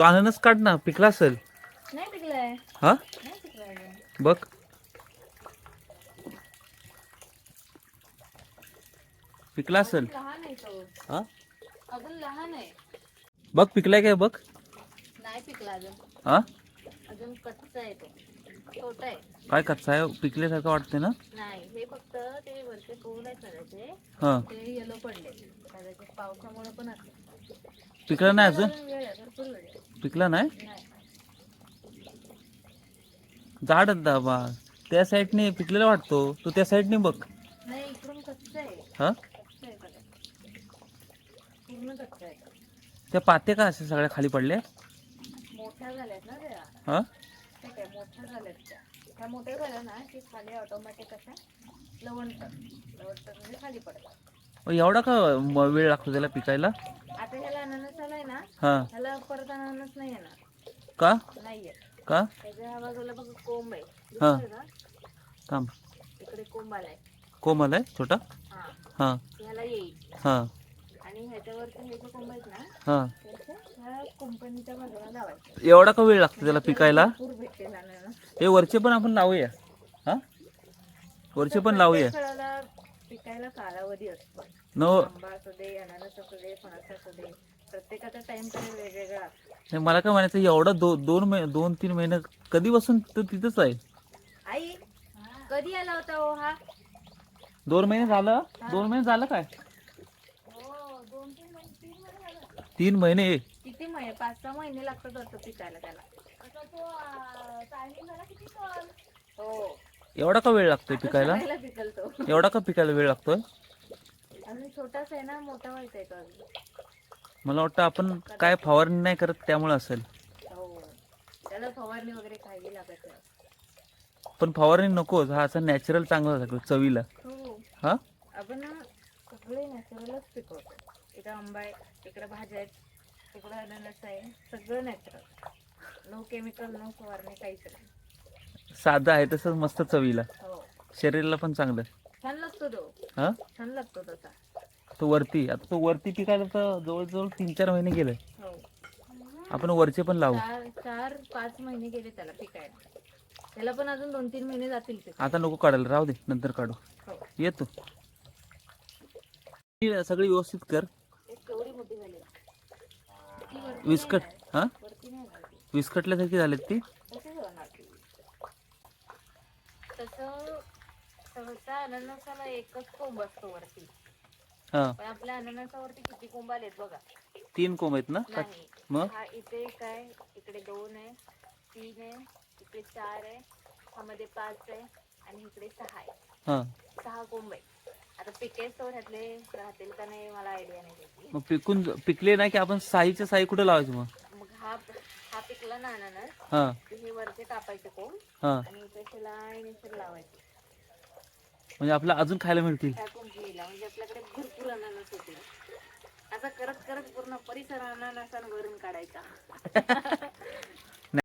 तो अननस काढ ना पिकला असेल. नाही पिकलाय. हा? नाही पिकलाय अजून. बघ. पिकला असेल. लहान आहे तो. हा? अजून लहान आहे. बघ पिकलाय काय बघ. नाही पिकला अजून. हा? अजून कच्चा आहे तो. छोटा आहे. काय कच्चा आहे? पिकल्यासारखं वाटते ना? नाही हे फक्त ते वरचे ना त्याचे. हा. ते येलो पडले कदाचित पावसामुळे पण असं पिकला नाही अजून? अजून वेळ आहे भरपूर वेळ आहे. पिकला नाही? नाही. झाड दाबा त्या साईडने पिकलेला वाटतो. तू त्या साईडने बघ. नाही इकडून कच्चा आहे. हा? कच्चा आहे बघा. पूर्ण कच्चा आहे. त्या पाते का असे सगळ्या खाली पडल्या मोठ्या झाल्यात ना त्या. हा? ठीक आहे मोठ्या झाल्यात त्या. त्या मोठ्या झाल्या ना की खाली ऑटोमॅटिक अशा लवणतात लवणतात म्हणजे खाली पडतात. एवढा का म- वेळ लागतो त्याला पिकायला? आता ह्याला अननस आलाय ना हा. ह्याला परत अननस नाही येणार. का? नाहीये का? त्याच्या बाजूला बघ कोंब आहे. हा. दिसतोय का? थांब. इकडे कोंब आलाय. कोमल आहे छोटा? हा. हा. ह्याला येईल. हा. आणि ह्याच्यावरचे हे जे कोंब आहेत ना हा. त्याचे ह्या कंपनीच्या बाजूला लावायचे. एवढा का वेळ लागतो त्याला पिकायला? भरपूर भेटतील अननस. हे वरचे पण आपण लावूया. हा? वरचे पण लावूया. फळाला पिकायला कालावधी असतो. न आंबा असू दे अननस असू दे फणस असू दे प्रत्येकाचा टाइम तरी वेगवेगळा. असतो मला काय म्हणायचं एवढा दो दोन महिने दोन तीन महिने कधीपासून तो तिथंच आहे? आई कधी आला होता हो हा? दोन महिने झालं? दोन महिने झालं काय? हो दोन तीन महिने तीन महिने झाले. तीन महिने? किती महिने पाच सहा महिने लागतात वाटतं पिकायला त्याला. हो. एवढा का वेळ लागतोय पिकायला पिकायला? पिकल तो एवढा का पिकायला वेळ लागतोय? अजून छोटाच आहे ना मोठा व्हायचा आहे तो अजून. मला वाटतं आपण काय फवारणी नाही करत त्यामुळे असेल. हो. त्याला फवारणी वगैरे काही लागत नाही. पण फवारणी नकोच हा असा नॅचरल चांगला लागतो चवीला. हो. हा? आपण ना सगळे नॅचरलच पिकवतो. इकडं आंबा आहे इकडं भाज्या आहेत इकडं अननस आहे सगळं नॅचरल नो केमिकल नो फवारणी काहीच नाही. साधं आहे तसंच मस्त चवीला. हो. शरीराला पण चांगलं. हा? छान लागतो तसा तो वरती आता तो वरती पिकायला तर जवळजवळ तीन चार महिने गेले. हो. आपण वरचे पण लावू. चार चार पाच महिने गेले त्याला पिकायला. त्याला पण अजून दोन तीन महिने जातील. आता नको काढायला राहू दे नंतर काढू. हो. येतो ही सगळी व्यवस्थित कर. केवढी मोठी झाली. विस्कट हा. विस्कटल्यासारखी झालीत ती तसंच होणार ती. तसं सहसा अननसाला एकच कोंब असतो वरती. हा. पण आपल्या अननसावरती किती कोंब आलेत बघा. तीन कोंब आहेत ना? का- नाही. मग? हा इथे काय इकडे दोन आहे तीन आहे इकडे चार आहे ह्यामध्ये पाच आहे आणि इकडे सहा आहे. हा. सहा कोंब आहे आता पिकेस्तोर ह्यातले राहतील का नाही मला आयडिया नाही त्याची. मग पिकून पिकले नाही की आपण साईच्या साई कुठे लावायचं मग? मग हा हा पिकला ना अननस. हा. हे वरचे कापायचे कोंब. हा. आणि इथे असे लाईन इथे लावायचे म्हणजे आपल्याला अजून खायला मिळतील. म्हणजे आपल्याकडे भरपूर अननस होते. असं करत करत पूर्ण परिसर अननसानं भरून काढायचा.